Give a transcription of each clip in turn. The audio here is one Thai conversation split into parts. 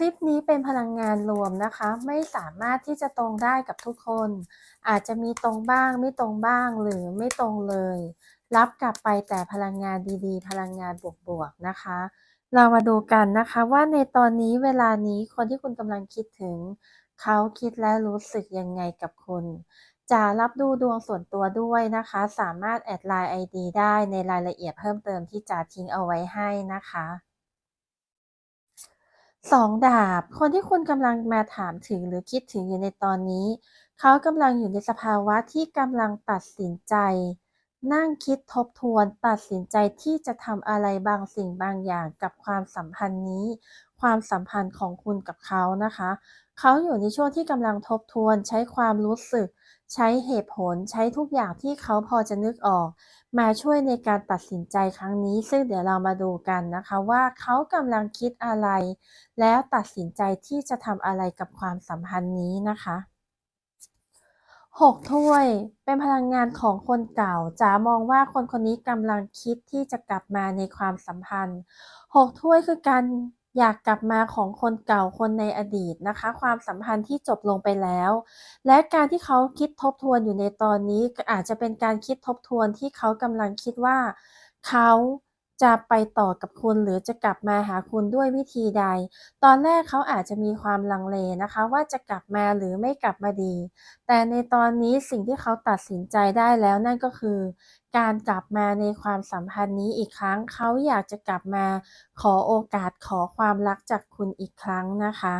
คลิปนี้เป็นพลังงานรวมนะคะ ไม่สามารถที่จะตรงได้กับทุกคน อาจจะมีตรงบ้างไม่ตรงบ้างหรือไม่ตรงเลย รับกลับไปแต่พลังงานดีๆ พลังงานบวกๆนะคะ เรามาดูกันนะคะว่าในตอนนี้เวลานี้คนที่คุณกำลังคิดถึง เขาคิดและรู้สึกยังไงกับคุณจะรับดูดวงส่วนตัวด้วยนะคะ สามารถแอดไลน์ ID ได้ในรายละเอียดเพิ่มเติมที่จะทิ้งเอาไว้ให้นะคะ สองดาบ คนที่คุณกำลังมาถามถึงหรือคิดถึงอยู่ในตอนนี้ เขากำลังอยู่ในสภาวะที่กำลังตัดสินใจ นั่งคิดทบทวนตัดสินใจที่จะทำอะไรบางสิ่งบางอย่างกับความสัมพันธ์นี้ ความสัมพันธ์ของคุณกับเขานะคะ เขาอยู่ในช่วงที่กำลังทบทวนใช้ความรู้สึก ใช้เหตุผลใช้ทุกอย่างที่เขาพอจะนึกออก มาช่วยในการตัดสินใจครั้งนี้ ซึ่งเดี๋ยวเรามาดูกันนะคะว่าเขากำลังคิดอะไร แล้วตัดสินใจที่จะทำอะไรกับความสัมพันธ์นี้นะคะหกถ้วยเป็นพลังงานของคนเก่าจ๋ามองว่าคนคนนี้กำลังคิดที่จะกลับมาในความสัมพันธ์หกถ้วยคือการ อยากกลับมาของคนเก่าคนในอดีตนะคะ ความสัมพันธ์ที่จบลงไปแล้ว และการที่เขาคิดทบทวนอยู่ในตอนนี้อาจจะเป็นการคิดทบทวนที่เขากำลังคิดว่า เขาจะไปต่อกับคุณหรือจะกลับมาหาคุณด้วยวิธีใด ตอนแรกเขาอาจจะมีความลังเลนะคะ ว่าจะกลับมาหรือไม่กลับมาดี แต่ในตอนนี้สิ่งที่เขาตัดสินใจได้แล้วนั่นก็คือ การกลับมาในความสัมพันธ์นี้อีกครั้ง เขาอยากจะกลับมาขอโอกาสขอความรักจากคุณอีกครั้งนะคะ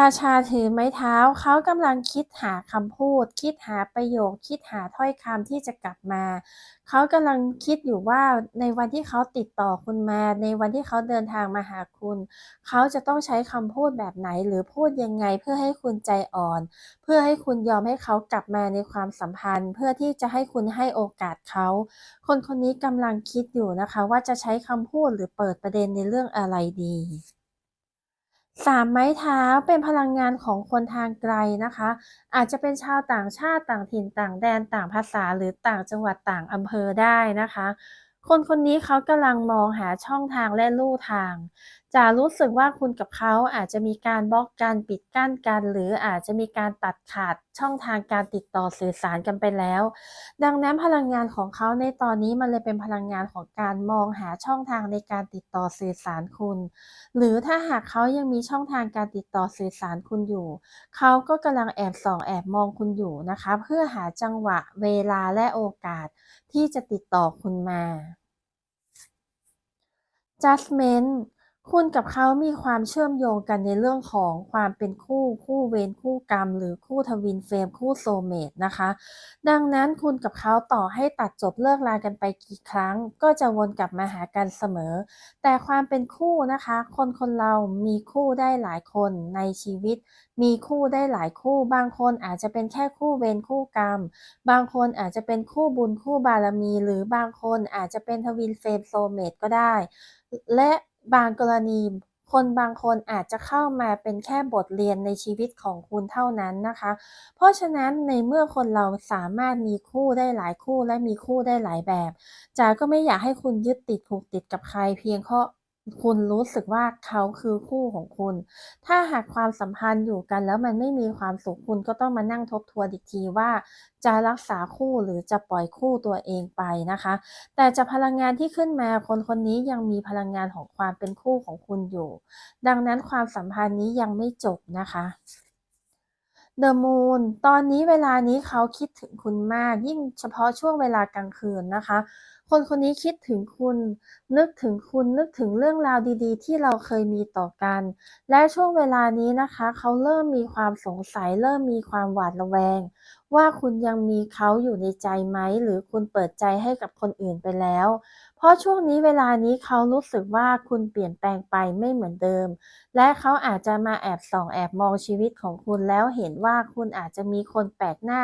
ราชาถือไม้เท้า เขากำลังคิดหาคำพูด คิดหาประโยค คิดหาถ้อยคำที่จะกลับมา เขากำลังคิดอยู่ว่าในวันที่เขาติดต่อคุณมา ในวันที่เขาเดินทางมาหาคุณ เขาจะต้องใช้คำพูดแบบไหนหรือพูดยังไงเพื่อให้คุณใจอ่อน เพื่อให้คุณยอมให้เขากลับมาในความสัมพันธ์ เพื่อที่จะให้คุณให้โอกาสเขา คนคนนี้กำลังคิดอยู่นะคะ ว่าจะใช้คำพูดหรือเปิดประเด็นในเรื่องอะไรดี สามไม้เท้าเป็นพลังงานของคนทางไกลนะคะ อาจจะเป็นชาวต่างชาติต่างถิ่นต่างแดนต่างภาษาหรือต่างจังหวัดต่างอำเภอได้นะคะ คนคนนี้เขากำลังมองหาช่องทางและลู่ทาง จะรู้สึกว่าคุณกับเขาอาจจะมีการบล็อกการปิดกั้นกัน หรืออาจจะมีการตัดขาดช่องทางการติดต่อสื่อสารกันไปแล้ว ดังนั้นพลังงานของเขาในตอนนี้มันเลยเป็นพลังงานของการมองหาช่องทางในการติดต่อสื่อสารคุณ หรือถ้าหากเขายังมีช่องทางการติดต่อสื่อสารคุณอยู่ เขาก็กำลังแอบส่องแอบมองคุณอยู่นะคะ เพื่อหาจังหวะเวลาและโอกาสที่จะติดต่อคุณมา judgment คุณกับเขามีความเชื่อมโยงกันในเรื่องของความเป็นคู่คู่เวรคู่กรรม หรือคู่ทวินเฟรมคู่โซเมตนะคะ ดังนั้นคุณกับเขาต่อให้ตัดจบเลิกลากันไปกี่ครั้ง ก็จะวนกลับมาหากันเสมอ แต่ความเป็นคู่นะคะ คนคนเรามีคู่ได้หลายคนในชีวิต มีคู่ได้หลายคู่ บางคนอาจจะเป็นแค่คู่เวรคู่กรรม บางคนอาจจะเป็นคู่บุญคู่บารมี หรือบางคนอาจจะเป็นทวินเฟรมโซเมตก็ได้ และ บางกรณี คนบางคนอาจจะเข้ามาเป็นแค่บทเรียนในชีวิตของคุณเท่านั้นนะคะ เพราะฉะนั้นในเมื่อคนเราสามารถมีคู่ได้หลายคู่และมีคู่ได้หลายแบบจ๋าก็ไม่อยากให้คุณยึดติดผูกติดกับใครเพียงเพราะ คุณรู้สึกว่าเขาคือคู่ของคุณ ถ้าหากความสัมพันธ์อยู่กันแล้วมันไม่มีความสุขคุณก็ต้องมานั่งทบทวนอีกทีว่า จะรักษาคู่หรือจะปล่อยคู่ตัวเองไปนะคะ แต่จะพลังงานที่ขึ้นมาคนคนนี้ยังมีพลังงานของความเป็นคู่ของคุณอยู่ ดังนั้นความสัมพันธ์นี้ยังไม่จบนะคะ The Moon ตอนนี้เวลานี้เขาคิดถึงคุณมาก ยิ่งเฉพาะช่วงเวลากลางคืนนะคะ คนคนนี้คิดถึงคุณ นึกถึงคุณนึกถึงเรื่องราวดีๆ ที่เราเคยมีต่อกัน และช่วงเวลานี้นะคะ เขาเริ่มมีความสงสัย เริ่มมีความหวาดระแวง ว่าคุณยังมีเขาอยู่ในใจไหม หรือคุณเปิดใจให้กับคนอื่นไปแล้ว เพราะช่วงนี้เวลานี้เขารู้สึกว่าคุณเปลี่ยนแปลงไปไม่เหมือนเดิม และเขาอาจจะมาแอบส่องแอบมองชีวิตของคุณแล้วเห็นว่าคุณอาจจะมีคนแปลกหน้า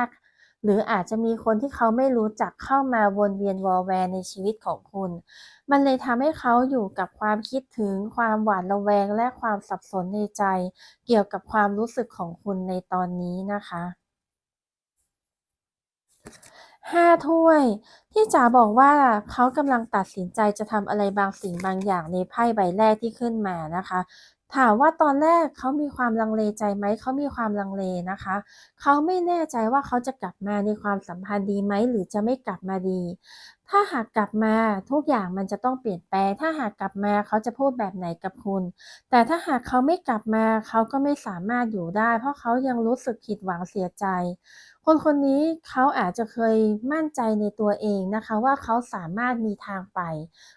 หรืออาจจะมีคนที่เขาไม่รู้จักเข้ามาวนเวียนวอลแวร์ในชีวิตของคุณ มันเลยทำให้เขาอยู่กับความคิดถึงความหวาดระแวงและความสับสนในใจ เกี่ยวกับความรู้สึกของคุณในตอนนี้นะคะห้าถ้วย ที่จ๋าบอกว่าเขากำลังตัดสินใจจะทำอะไรบางสิ่งบางอย่างในไพ่ใบแรกที่ขึ้นมานะคะ ถามว่าตอนแรกเขามีความลังเลใจไหม เขามีความลังเลนะคะ เขาไม่แน่ใจว่าเขาจะกลับมาในความสัมพันธ์ดีไหม หรือจะไม่กลับมาดี ถ้าหากกลับมาทุกอย่างมันจะต้องเปลี่ยนแปลง ถ้าหากกลับมาเขาจะพูดแบบไหนกับคุณ แต่ถ้าหากเขาไม่กลับมาเขาก็ไม่สามารถอยู่ได้ เพราะเขายังรู้สึกผิดหวังเสียใจ คนคนนี้เขาอาจจะเคยมั่นใจในตัวเองนะคะ ว่าเขาสามารถมีทางไป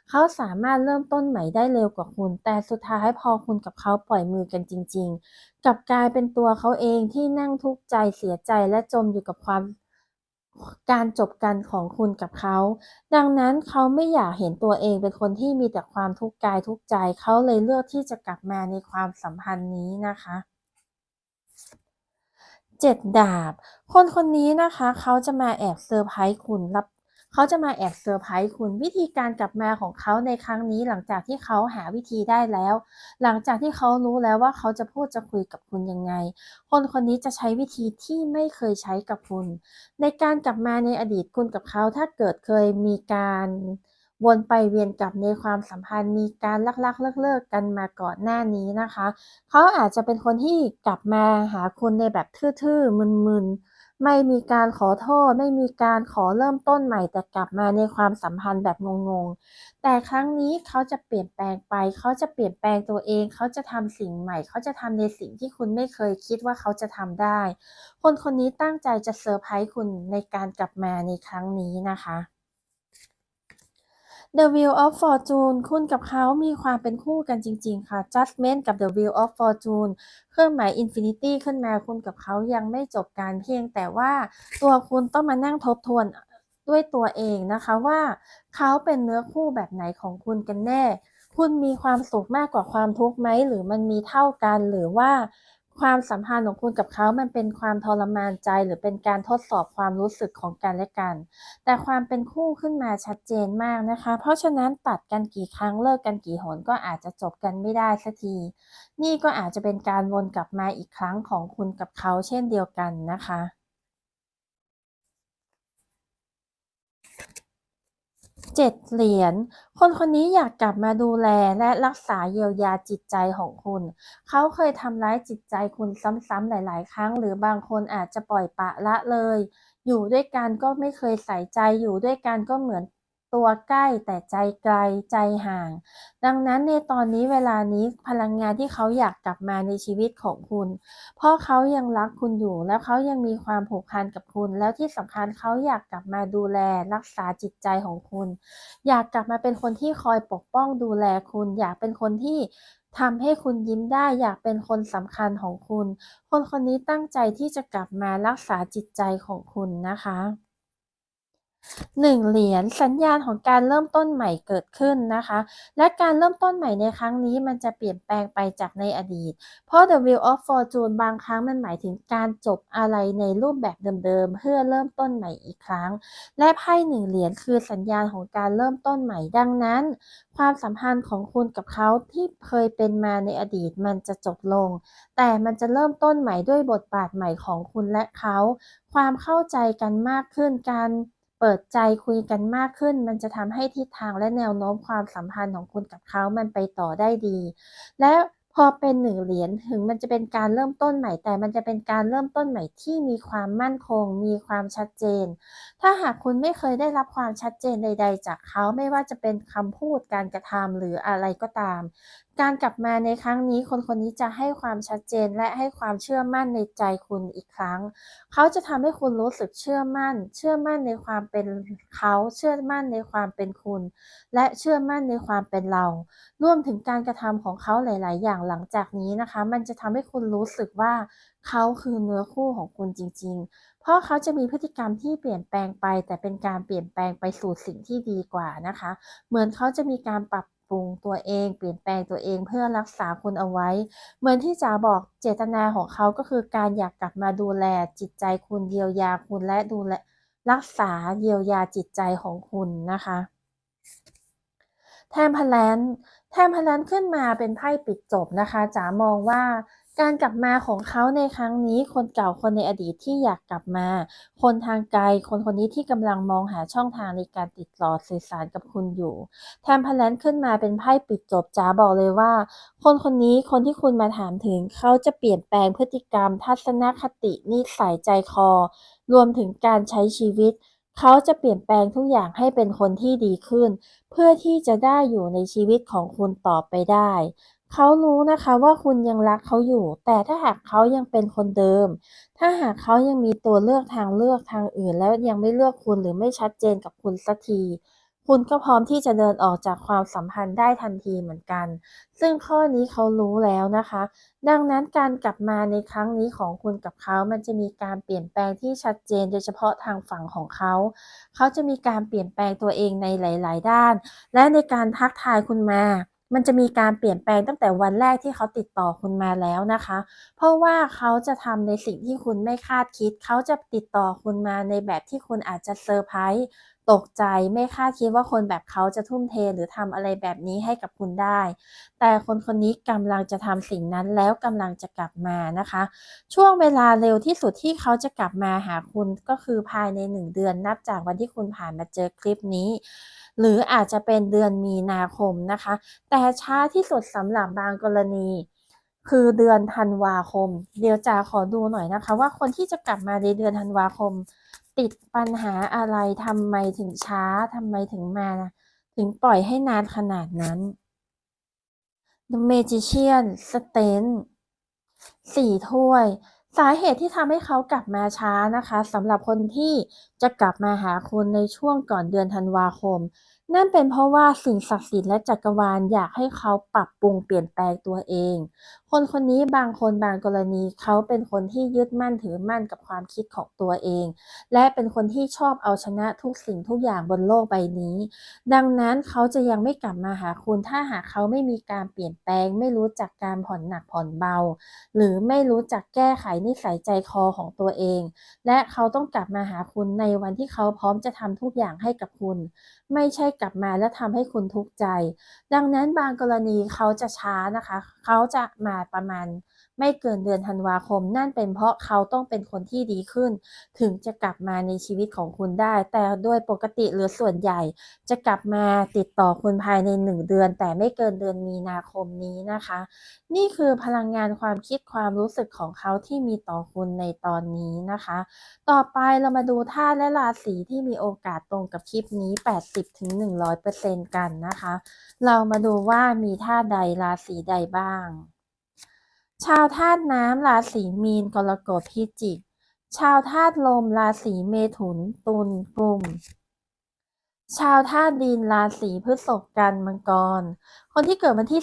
เขาสามารถเริ่มต้นใหม่ได้เร็วกว่าคุณ แต่สุดท้ายพอคุณกับเขาปล่อยมือกันจริง ๆ กลับกลายเป็นตัวเขาเองที่นั่งทุกข์ใจเสียใจและจมอยู่กับความ การจบกันของคุณกับเขา ดังนั้นเขาไม่อยากเห็นตัวเองเป็นคนที่มีแต่ความทุกข์กายทุกข์ใจเขาเลยเลือกที่จะกลับมาในความสัมพันธ์นี้นะคะเจ็ดดาบ คนคนนี้นะคะ เขาจะมาแอบเซอร์ไพรส์คุณรับ เขาจะมาแอบเซอร์ไพรส์คุณวิธีการกลับมาของเขาในครั้งนี้หลังจากที่เขาหาวิธีได้แล้ว หลังจากที่เขารู้แล้วว่าเขาจะพูดจะคุยกับคุณยังไง คนคนนี้จะใช้วิธีที่ไม่เคยใช้กับคุณ ในการกลับมาในอดีตคุณกับเขาถ้าเกิดเคยมีการวนไปเวียนกลับในความสัมพันธ์มีการลักๆเลิกๆกันมาก่อนหน้านี้นะคะ เขาอาจจะเป็นคนที่กลับมาหาคุณในแบบทื่อๆมึนๆ ไม่มีการขอโทษ ไม่มีการขอเริ่มต้นใหม่แต่กลับมาในความสัมพันธ์แบบงงๆ แต่ครั้งนี้เขาจะเปลี่ยนแปลงไป เขาจะเปลี่ยนแปลงตัวเอง เขาจะทำสิ่งใหม่ เขาจะทำในสิ่งที่คุณไม่เคยคิดว่าเขาจะทำได้ คนคนนี้ตั้งใจจะเซอร์ไพรส์คุณในการกลับมาในครั้งนี้นะคะ The Wheel of Fortune คุณกับเขามีความเป็นคู่กันจริง ๆ ค่ะ Judgment กับ The Wheel of Fortune เครื่องหมาย Infinity ขึ้นมาคุณกับเขายังไม่จบการเพียงแต่ว่าตัวคุณต้องมานั่งทบทวนด้วยตัวเองนะคะว่าเขาเป็นเนื้อคู่แบบไหนของคุณกันแน่ คุณมีความสุขมากกว่าความทุกข์ไหม หรือมันมีเท่ากันหรือว่า ความสัมพันธ์ของคุณกับเขามันเป็นความทรมานใจหรือเป็นการทดสอบความรู้สึกของกันและกัน แต่ความเป็นคู่ขึ้นมาชัดเจนมากนะคะ เพราะฉะนั้นตัดกันกี่ครั้งเลิกกันกี่หนก็อาจจะจบกันไม่ได้สักที นี่ก็อาจจะเป็นการวนกลับมาอีกครั้งของคุณกับเขาเช่นเดียวกันนะคะ เจ็ดเหรียญ คนคนนี้อยากกลับมาดูแลและรักษาเยียวยาจิตใจของคุณ เขาเคยทำร้ายจิตใจคุณซ้ำๆหลาย ๆ ครั้ง หรือบางคนอาจจะปล่อยปะละเลย อยู่ด้วยกันก็ไม่เคยใส่ใจ อยู่ด้วยกันก็เหมือน ตัวใกล้แต่ใจไกลใจห่าง ดังนั้นในตอนนี้เวลานี้พลังงานที่เขาอยากกลับมาในชีวิตของคุณ เพราะเขายังรักคุณอยู่ แล้วเขายังมีความผูกพันกับคุณ แล้วที่สำคัญเขาอยากกลับมาดูแลรักษาจิตใจของคุณ อยากกลับมาเป็นคนที่คอยปกป้องดูแลคุณ อยากเป็นคนที่ทำให้คุณยิ้มได้อยากเป็นคนสำคัญของคุณ คนคนนี้ตั้งใจที่จะกลับมารักษาจิตใจของคุณนะคะ หนึ่งเหรียญสัญญาณของการเริ่มต้นใหม่เกิดขึ้นนะคะ และการเริ่มต้นใหม่ในครั้งนี้มันจะเปลี่ยนแปลงไปจากในอดีต เพราะ The Wheel of Fortune บางครั้งมันหมายถึงการจบอะไรในรูปแบบเดิมๆ เพื่อเริ่มต้นใหม่อีกครั้ง และไพ่หนึ่งเหรียญคือสัญญาณของการเริ่มต้นใหม่ดังนั้น ความสัมพันธ์ของคุณกับเขาที่เคยเป็นมาในอดีตมันจะจบลง แต่มันจะเริ่มต้นใหม่ด้วยบทบาทใหม่ของคุณและเขา ความเข้าใจกันมากขึ้นการ เปิดใจคุยกันมากขึ้น มันจะทำให้ทิศทางและแนวโน้มความสัมพันธ์ของคุณกับเขามันไปต่อได้ดี และพอเป็นหนึ่งเหรียญถึงมันจะเป็นการเริ่มต้นใหม่ แต่มันจะเป็นการเริ่มต้นใหม่ที่มีความมั่นคง มีความชัดเจน ถ้าหากคุณไม่เคยได้รับความชัดเจนใด ๆ จากเขาไม่ว่าจะเป็นคำพูดการกระทำหรืออะไรก็ตามการกลับมาในครั้งนี้คนคนนี้จะให้ความชัดเจนและให้ความเชื่อมั่นในใจคุณอีกครั้ง เขาจะทำให้คุณรู้สึกเชื่อมั่น เชื่อมั่นในความเป็นเขาเชื่อมั่นในความเป็นคุณ และเชื่อมั่นในความเป็นเรา รวมถึงการกระทำของเขาหลาย ๆ อย่างหลังจากนี้นะคะ มันจะทำให้คุณรู้สึกว่าเขาคือเนื้อคู่ของคุณจริง ๆ เพราะเขาจะมีพฤติกรรมที่เปลี่ยนแปลงไป แต่เป็นการเปลี่ยนแปลงไปสู่สิ่งที่ดีกว่านะคะ เหมือนเขาจะมีการปรับปรุงตัวเอง เปลี่ยนแปลงตัวเองเพื่อรักษาคุณเอาไว้ เหมือนที่จ๋าบอกเจตนาของเขาก็คือการอยากกลับมาดูแลจิตใจคุณเยียวยาคุณและดูแลรักษาเยียวยาจิตใจของคุณนะคะ แทมพลนแทมพลนขึ้นมาเป็นไพ่ปิดจบนะคะจ๋ามองว่า การกลับมาของเขาในครั้งนี้ คนเก่าคนในอดีตที่อยากกลับมา คนทางไกล คนคนนี้ที่กำลังมองหาช่องทางในการติดต่อสื่อสารกับคุณอยู่แทมพลนขึ้นมาเป็นไพ่ปิดจบจ๋าบอกเลยว่า คนคนนี้คนที่คุณมาถามถึง เขาจะเปลี่ยนแปลงพฤติกรรม ทัศนคตินิสัยใจคอ รวมถึงการใช้ชีวิต เขาจะเปลี่ยนแปลงทุกอย่างให้เป็นคนที่ดีขึ้น เพื่อที่จะได้อยู่ในชีวิตของคุณต่อไปได้ เขารู้นะคะว่าคุณยังรักเขาอยู่ แต่ถ้าหากเขายังเป็นคนเดิม ถ้าหากเขายังมีตัวเลือกทางเลือกทางอื่น แล้วยังไม่เลือกคุณหรือไม่ชัดเจนกับคุณสักที คุณก็พร้อมที่จะเดินออกจากความสัมพันธ์ได้ทันทีเหมือนกัน ซึ่งข้อนี้เขารู้แล้วนะคะ ดังนั้นการกลับมาในครั้งนี้ของคุณกับเขา มันจะมีการเปลี่ยนแปลงที่ชัดเจน โดยเฉพาะทางฝั่งของเขา เขาจะมีการเปลี่ยนแปลงตัวเองในหลาย ๆ ด้าน และในการทักทายคุณมา มันจะมีการเปลี่ยนแปลงตั้งแต่วันแรกที่เขาติดต่อคุณมาแล้วนะคะ เพราะว่าเขาจะทำในสิ่งที่คุณไม่คาดคิด เขาจะติดต่อคุณมาในแบบที่คุณอาจจะเซอร์ไพรส์ตกใจไม่คาดคิดว่าคนแบบเขาจะทุ่มเทหรือทำอะไรแบบนี้ให้กับคุณได้ แต่คนคนนี้กำลังจะทำสิ่งนั้นแล้วกำลังจะกลับมานะคะ ช่วงเวลาเร็วที่สุดที่เขาจะกลับมาหาคุณก็คือภายใน 1 เดือนนับจากวันที่คุณผ่านมาเจอคลิปนี้ หรืออาจจะเป็นเดือนมีนาคมนะคะ แต่ช้าที่สุดสำหรับบางกรณีคือเดือนธันวาคม เดี๋ยวจ๋าขอดูหน่อยนะคะ ว่าคนที่จะกลับมาในเดือนธันวาคม ติดปัญหาอะไรทำไมถึงช้าทำไมถึงมา ถึงปล่อยให้นานขนาดนั้น The Magician Stand สี่ถ้วย สาเหตุที่ทำให้เขากลับมาช้านะคะสำหรับคนที่จะกลับมาหาคุณในช่วงก่อนเดือนธันวาคม นั่นเป็นเพราะว่าสิ่งศักดิ์สิทธิ์และจักรวาลอยากให้เขาปรับปรุงเปลี่ยนแปลงตัวเอง คนคนนี้บางคนบางกรณีเขาเป็นคนที่ยึดมั่นถือมั่นกับความคิดของตัวเอง และเป็นคนที่ชอบเอาชนะทุกสิ่งทุกอย่างบนโลกใบนี้ ดังนั้นเขาจะยังไม่กลับมาหาคุณถ้าหากเขาไม่มีการเปลี่ยนแปลง ไม่รู้จักการผ่อนหนักผ่อนเบา หรือไม่รู้จักแก้ไขนิสัยใจคอของตัวเอง และเขาต้องกลับมาหาคุณในวันที่เขาพร้อมจะทำทุกอย่างให้กับคุณ ไม่ใช่กลับมาแล้วทำให้คุณทุกข์ใจ ดังนั้นบางกรณีเขาจะช้านะคะ เขาจะมาประมาณ ไม่เกินเดือนธันวาคม นั่นเป็นเพราะเขาต้องเป็นคนที่ดีขึ้น ถึงจะกลับมาในชีวิตของคุณได้ แต่โดยปกติหรือส่วนใหญ่ จะกลับมาติดต่อคุณภายใน1เดือน แต่ไม่เกินเดือนมีนาคมนี้นะคะ นี่คือพลังงานความคิดความรู้สึกของเขาที่มีต่อคุณในตอนนี้นะคะ ต่อไปเรามาดูธาตุและราศีที่มีโอกาสตรงกับคลิปนี้ 80-100%กันนะคะ เรามาดูว่ามีธาตุใดราศีใดบ้าง ชาวธาตุน้ำราศีมีนกรกฎพิจิก ชาวธาตุลมราศีเมถุน ตุลกุมชาวธาตุดินราศีพฤษภกันมังกร คนที่เกิดวันที่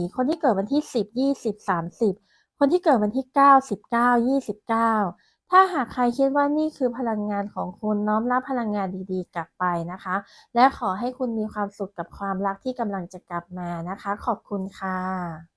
14 24 คนที่เกิดวันที่ 10 20 30 คนที่เกิดวันที่ 9 19 29 ถ้าหากใครคิดว่านี่คือพลังงานของคุณน้อมรับพลังงานดีๆ กลับไปนะคะ และขอให้คุณมีความสุขกับความรักที่กำลังจะกลับมานะคะ ขอบคุณค่ะ